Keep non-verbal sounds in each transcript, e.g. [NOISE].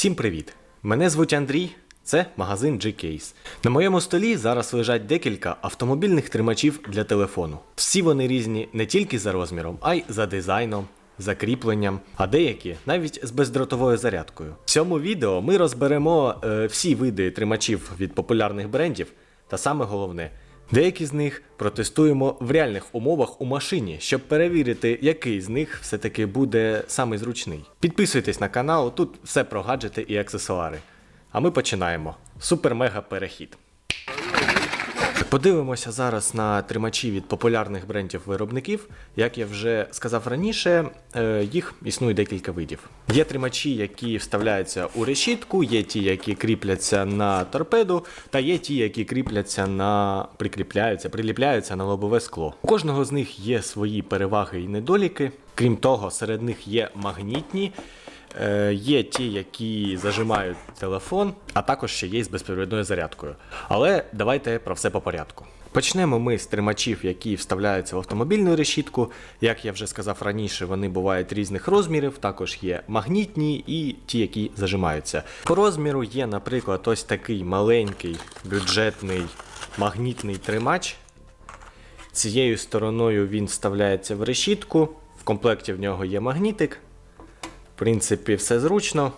Всім привіт! Мене звуть Андрій. Це магазин G-Case. На моєму столі зараз лежать декілька автомобільних тримачів для телефону. Всі вони різні не тільки за розміром, а й за дизайном, за кріпленням, а деякі навіть з бездротовою зарядкою. В цьому відео ми розберемо е, всі види тримачів від популярних брендів, та саме головне. Деякі з них протестуємо в реальних умовах у машині, щоб перевірити, який з них все-таки буде самий зручний. Підписуйтесь на канал, тут все про гаджети і аксесуари. А ми починаємо. Супер-мега перехід. Подивимося зараз на тримачі від популярних брендів виробників. Як я вже сказав раніше, е, їх існує декілька видів. Є тримачі, які вставляються у решітку, є ті, які кріпляться на торпеду, та є ті, які кріпляться на прикріпляються, приліпляються на лобове скло. У кожного з них є свої переваги і недоліки. Крім того, серед них є магнітні. Е, Є ті, які зажимають телефон, а також ще є з безперебійною зарядкою. Але давайте про все по порядку. Почнемо ми з тримачів, які вставляються в автомобільну решітку. Як я вже сказав раніше, вони бувають різних розмірів, також є магнітні і ті, які зажимаються. По розміру є, наприклад, ось такий маленький бюджетний магнітний тримач. Цією стороною він вставляється в решітку. В комплекті в нього є магнітик. Принципі, все зручно.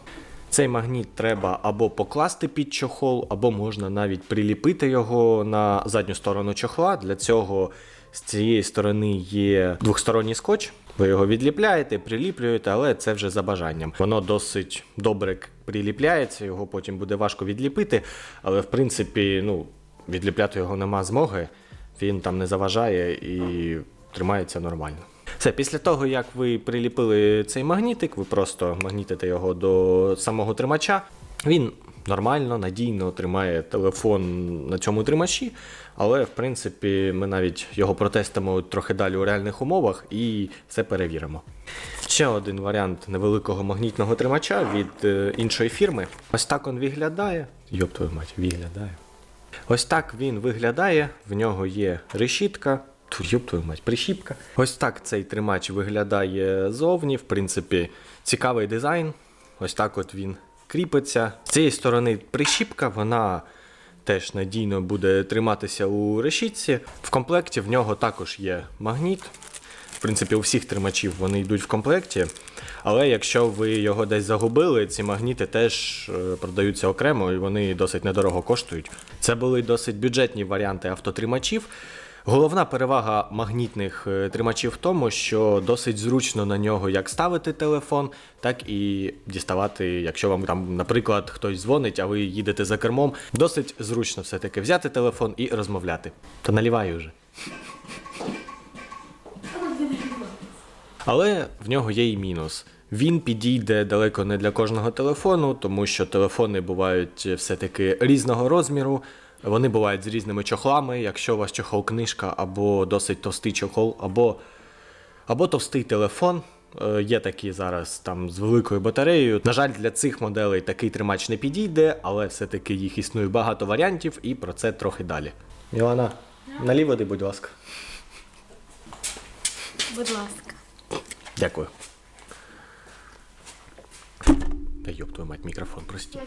Цей магніт треба або покласти під чохол, або можна навіть приліпити його на задню сторону чохла. Для цього з цієї сторони є двохсторонній скотч. Ви його відліпляєте, приліплюєте, але це вже за бажанням. Воно досить добре приліпляється, його потім буде важко відліпити. Але в принципі, ну, відліпляти його нема змоги. Він там не заважає і тримається нормально. Все, після того, як ви приліпили цей магнітик, ви просто магнітите його до самого тримача. Він нормально, надійно тримає телефон на цьому тримачі, але в принципі ми навіть його протестимо трохи далі у реальних умовах і все перевіримо. Ще один варіант невеликого магнітного тримача від е, іншої фірми. Ось так він виглядає. Йоп твою мать, виглядає. Ось так він виглядає. В нього є решітка. Ту, твою мать, прищіпка. Ось так цей тримач виглядає зовні. В принципі, цікавий дизайн. Ось так от він кріпиться. З цієї сторони прищіпка, вона теж надійно буде триматися у решітці. В комплекті в нього також є магніт. В принципі, у всіх тримачів вони йдуть в комплекті. Але якщо ви його десь загубили, ці магніти теж е, продаються окремо і вони досить недорого коштують. Це були досить бюджетні варіанти автотримачів. Головна перевага магнітних е, тримачів в тому, що досить зручно на нього як ставити телефон, так і діставати, якщо вам там, наприклад, хтось дзвонить, а ви їдете за кермом. Досить зручно все-таки взяти телефон і розмовляти. Та наливай уже. Але в нього є і мінус. Він підійде далеко не для кожного телефону, тому що телефони бувають все-таки різного розміру. Вони бувають з різними чохлами. Якщо у вас чохол книжка або досить товстий чохол, або, або товстий телефон. Е, Є такі зараз там з великою батареєю. На жаль, для цих моделей такий тримач не підійде, але все-таки їх існує багато варіантів, і про це трохи далі. Мілана, налій води, будь ласка. Будь ласка. Дякую. Та йоп твою мать, мікрофон, прості.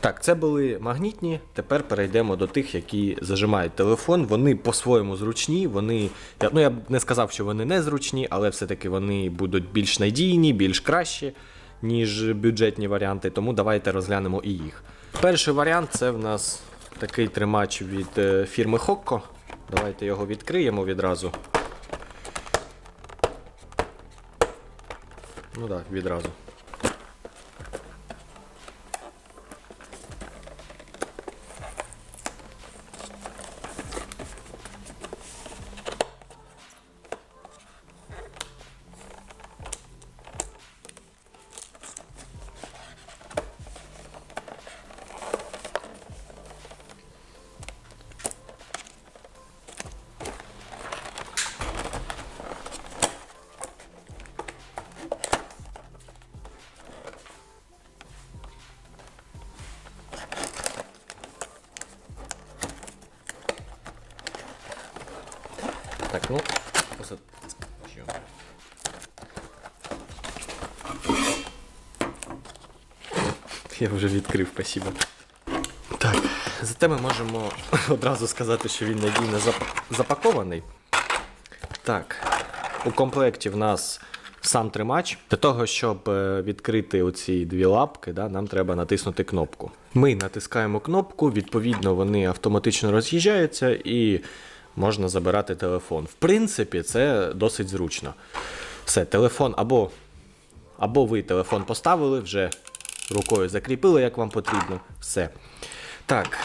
Так, це були магнітні. Тепер перейдемо до тих, які зажимають телефон. Вони по-своєму зручні. Вони, я- ну я б не сказав, що вони не зручні, але все-таки вони будуть більш надійні, більш кращі, ніж бюджетні варіанти. Тому давайте розглянемо і їх. Перший варіант це в нас такий тримач від е, фірми Hokko. Давайте його відкриємо відразу. Ну так, відразу. Так, ну, посад... Я вже відкрив, спасибо. Так, зате ми можемо [LAUGHS] одразу сказати, що він надійно зап- запакований. Так, у комплекті в нас сам тримач. Для того, щоб е, відкрити оці дві лапки, да, нам треба натиснути кнопку. Ми натискаємо кнопку, відповідно, вони автоматично роз'їжджаються і можна забирати телефон. В принципі, це досить зручно. Все, телефон або, або ви телефон поставили, вже рукою закріпили, як вам потрібно. Все. Так,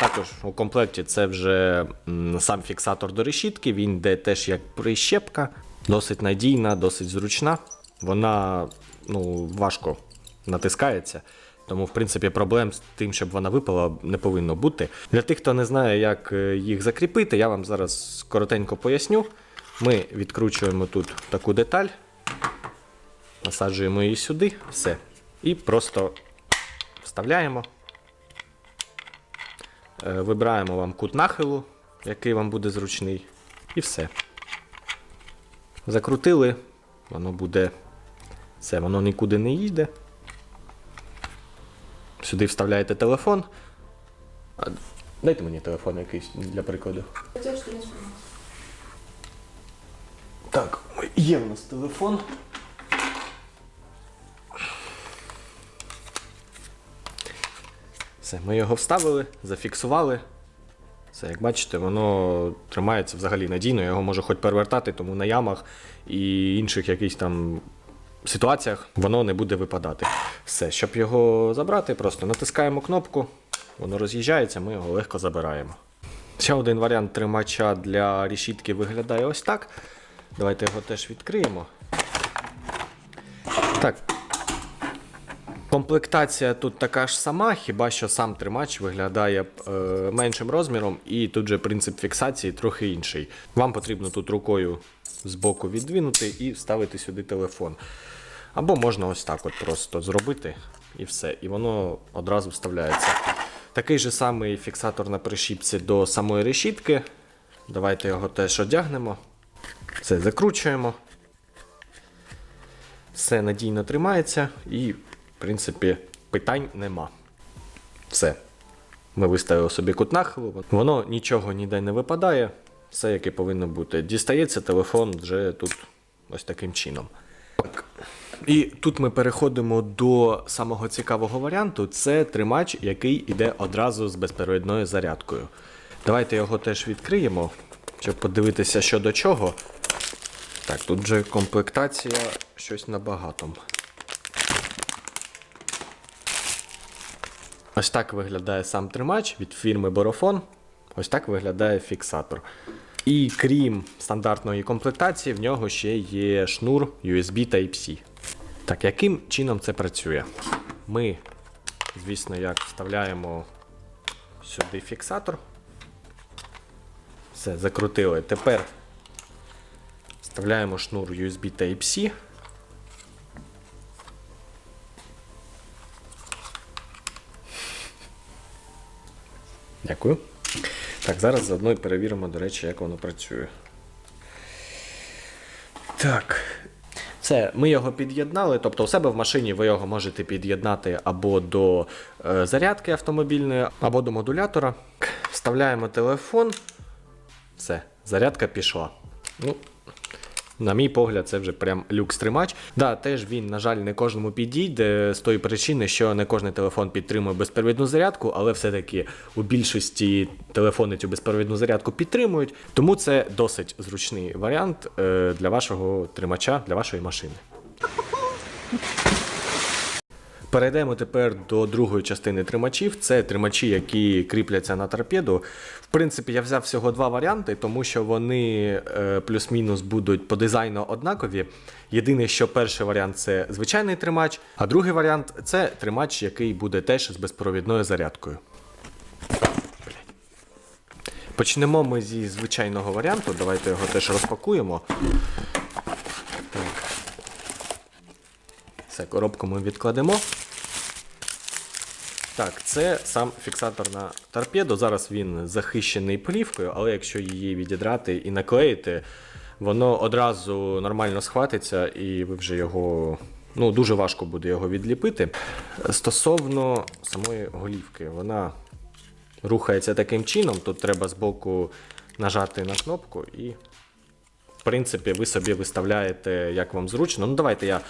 також у комплекті це вже сам фіксатор до решітки, він йде теж як прищепка, досить надійна, досить зручна. Вона ну, важко натискається. Тому, в принципі, проблем з тим, щоб вона випала, не повинно бути. Для тих, хто не знає, як е, їх закріпити, я вам зараз коротенько поясню. Ми відкручуємо тут таку деталь, насаджуємо її сюди, все. І просто вставляємо. Е, Вибираємо вам кут нахилу, який вам буде зручний, і все. Закрутили, воно буде. Все, воно нікуди не їде. Сюди вставляєте телефон. А, Дайте мені телефон якийсь для прикладу. Так, є в нас телефон. Все, ми його вставили, зафіксували. Все, як бачите, воно тримається взагалі надійно, його може хоч перевертати, тому на ямах і інших якихось там ситуаціях воно не буде випадати. Все, щоб його забрати, просто натискаємо кнопку, воно роз'їжджається, ми його легко забираємо. Ще один варіант тримача для решітки виглядає ось так. Давайте його теж відкриємо. Так, Комплектація тут така ж сама, хіба що сам тримач виглядає е, меншим розміром, і тут же принцип фіксації трохи інший. Вам потрібно тут рукою збоку віддвинути і вставити сюди телефон. Або можна ось так от просто зробити і все. І воно одразу вставляється. Такий же самий фіксатор на прищіпці до самої решітки. Давайте його теж одягнемо. Все, закручуємо. Все надійно тримається і, в принципі, питань нема. Все. Ми виставили собі кут нахилу, воно нічого ніде не випадає, все як і повинно бути. Дістається телефон вже тут ось таким чином. Так. І тут ми переходимо до самого цікавого варіанту. Це тримач, який йде одразу з безперебійною зарядкою. Давайте його теж відкриємо, щоб подивитися, що до чого. Так, тут же комплектація щось на Ось так виглядає сам тримач від фірми Борофон. Ось так виглядає фіксатор. І крім стандартної комплектації, в нього ще є шнур USB Type-C. Так, яким чином це працює? Ми, звісно, як вставляємо сюди фіксатор. Все, закрутили. Тепер вставляємо шнур USB Type-C. Дякую. Так, зараз заодно і перевіримо, до речі, як воно працює. Так. Це ми його під'єднали, тобто у себе в машині ви його можете під'єднати або до е, зарядки автомобільної, або до модулятора. Вставляємо телефон. Все, зарядка пішла. Ну, на мій погляд, це вже прям люкс-тримач. Да, теж він, на жаль, не кожному підійде з тої причини, що не кожен телефон підтримує безперевідну зарядку, але все-таки у більшості телефони цю безперевідну зарядку підтримують. Тому це досить зручний варіант е, для вашого тримача, для вашої машини. Перейдемо тепер до другої частини тримачів. Це тримачі, які кріпляться на торпеду. В принципі, я взяв всього два варіанти, тому що вони е, плюс-мінус будуть по дизайну однакові. Єдине, що перший варіант це звичайний тримач, а другий варіант це тримач, який буде теж з безпровідною зарядкою. Почнемо ми зі звичайного варіанту. Давайте його теж розпакуємо. Так. Все, коробку ми відкладемо. Так, це сам фіксатор на торпеду. Зараз він захищений плівкою, але якщо її відідрати і наклеїти, воно одразу нормально схватиться і ви вже його Ну, дуже важко буде його відліпити. Стосовно самої голівки, вона рухається таким чином. Тут треба збоку нажати на кнопку і, в принципі, ви собі виставляєте, як вам зручно. Ну, давайте я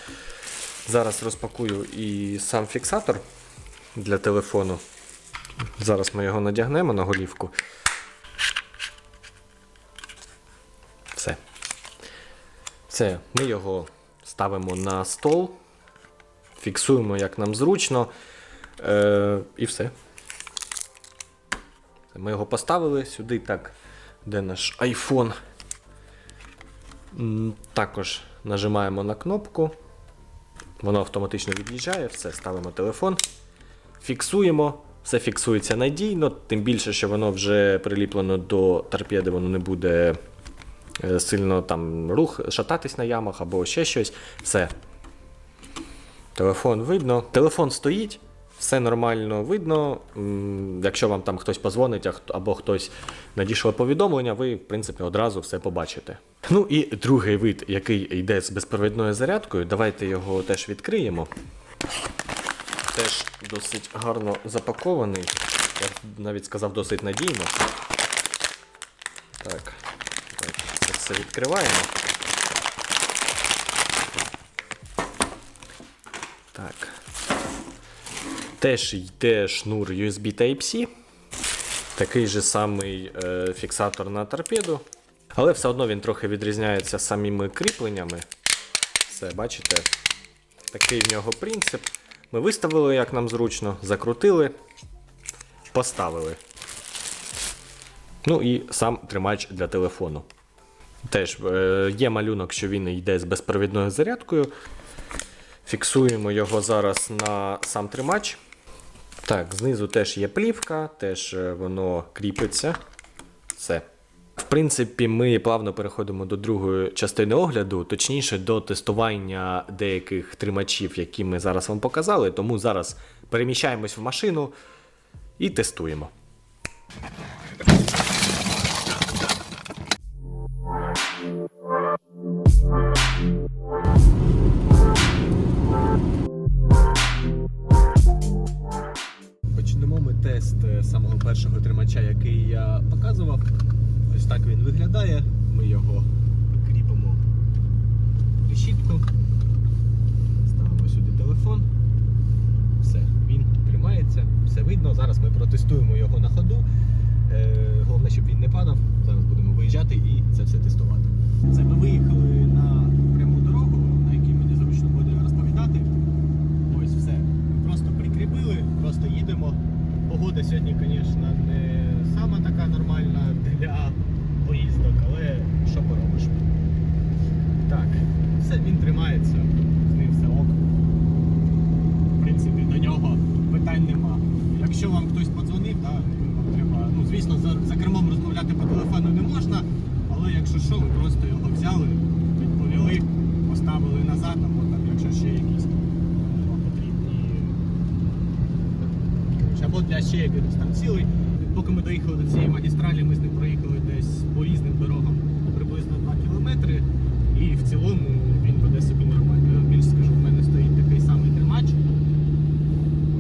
зараз розпакую і сам фіксатор для телефону. Зараз ми його надягнемо на голівку. Все. Все, ми його ставимо на стол, фіксуємо, як нам зручно. Е, і все. Ми його поставили сюди, так, де наш iPhone. Також нажимаємо на кнопку. Воно автоматично від'їжджає, все, ставимо телефон, фіксуємо, все фіксується надійно, тим більше, що воно вже приліплено до торпеди, воно не буде е, сильно там рух, шататись на ямах або ще щось. Все. Телефон видно. Телефон стоїть, все нормально видно. Якщо вам там хтось позвонить або хтось надійшло повідомлення, ви, в принципі, одразу все побачите. Ну і другий вид, який йде з безпровідною зарядкою, давайте його теж відкриємо. Теж досить гарно запакований. Я навіть сказав досить надійно. Так, давайте це все відкриваємо. Так. Теж йде шнур USB Type-C. Такий же самий е, фіксатор на торпеду. Але все одно він трохи відрізняється самими кріпленнями. Все, бачите? Такий в нього принцип. Ми виставили, як нам зручно, закрутили, поставили. Ну і сам тримач для телефону. Теж е, є малюнок, що він йде з безпровідною зарядкою. Фіксуємо його зараз на сам тримач. Так, знизу теж є плівка, теж е, воно кріпиться. Все. В принципі, ми плавно переходимо до другої частини огляду, точніше до тестування деяких тримачів, які ми зараз вам показали. Тому зараз переміщаємось в машину і тестуємо. Почнемо тест е, самого першого тримача, який я показував. Ось так він виглядає. Ми його кріпимо в решітку. Ставимо сюди телефон. Все, він тримається, все видно. Зараз ми протестуємо його на ходу. Е, Головне, щоб він не падав. Зараз будемо виїжджати і це все тестувати. Це ми виїхали на пряму дорогу, на якій мені зручно буде розповідати. Ось все. Ми просто прикріпили, просто їдемо. Погода сьогодні, звісно, не сама така нормальна для поїздок, але що поробиш. Так, все, він тримається, з ним все ок. В принципі, до нього питань нема. Якщо вам хтось подзвонив, да, вам треба. Ну, звісно, за, за кермом розмовляти по телефону не можна, але якщо що, ви просто його взяли, відповіли, поставили назад, або там, якщо ще якісь Або для ще якихось там цілей. Поки ми доїхали до цієї магістралі, ми з ним проїхали десь по різним дорогам приблизно 2 кілометри. І в цілому він веде собі нормально. Я більше скажу, в мене стоїть такий самий тримач.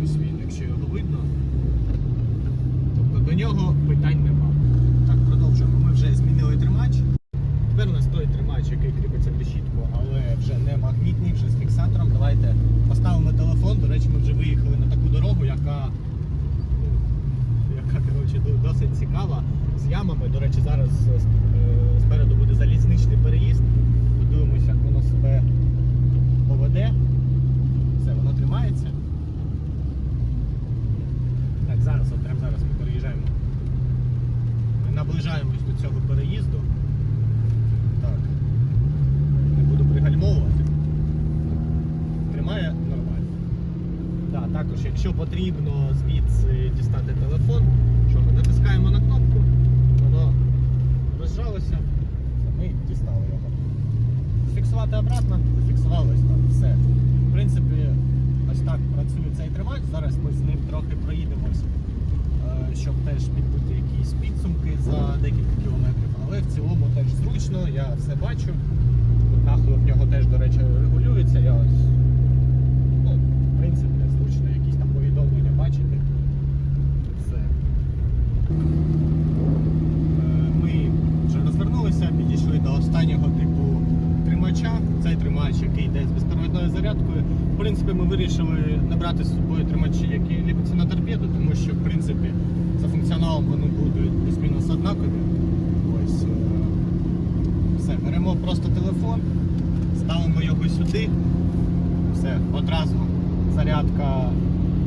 Ось він, якщо його видно. Тобто до нього питань нема. Так, продовжуємо. Ми вже змінили тримач. Тепер у нас той тримач, який кріпиться в решітку, але вже не магнітний, вже з фіксатором. Давайте поставимо телефон. До речі, ми вже виїхали на таку дорогу, яка, ну, яка коротше, до- досить цікава. З ямами. До речі, зараз е, спереду буде залізничний переїзд. Подивимося, як воно себе поведе. Все, воно тримається. Так, зараз, от прямо зараз ми переїжджаємо. Ми наближаємось до цього. Так. Не буду пригальмовувати. Тримає нормально. Да, також, якщо потрібно звідси дістати телефон, що ми натискаємо на кнопку, воно розжалося, ми дістали його. Зафіксувати обратно, зафіксували ось так. Все. В принципі, ось так працює цей тримач. Зараз ми з ним трохи проїдемось, е, щоб теж підбити якісь підсумки за декілька кілометрів але в цілому теж зручно, я все бачу. Нахил в нього теж, до речі, регулюється. Я ось, ну, В принципі, зручно, якісь там повідомлення бачити. Все. Е, ми вже розвернулися, підійшли до останнього типу тримача. Цей тримач, який йде з безперевідною зарядкою. В принципі, ми вирішили набрати з собою тримачі, які ліпиться на торпеду, тому що в принципі, за функціоналом вони будуть плюс-мінус однакові. Ось все, беремо просто телефон, ставимо його сюди. Все, одразу зарядка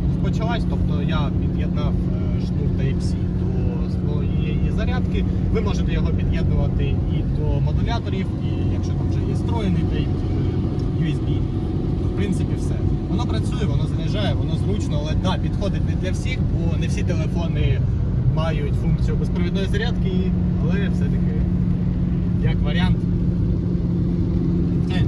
розпочалась. Тобто я під'єднав е, шнур Type-C до своєї зарядки. Ви можете його під'єднувати і до модуляторів, і якщо там вже є встроєний USB. В принципі, все. Воно працює, воно заряджає, воно зручно, але да, підходить не для всіх, бо не всі телефони мають функцію безпровідної зарядки, але все-таки як варіант. Це.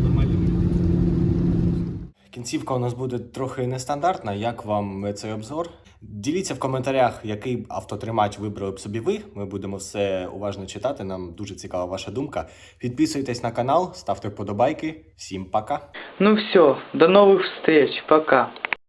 Кінцівка у нас буде трохи нестандартна. Як вам цей обзор? Діліться в коментарях, який автотримач вибрали б собі ви. Ми будемо все уважно читати. Нам дуже цікава ваша думка. Підписуйтесь на канал, ставте вподобайки. Всім пока! Ну все, до новых встреч, пока.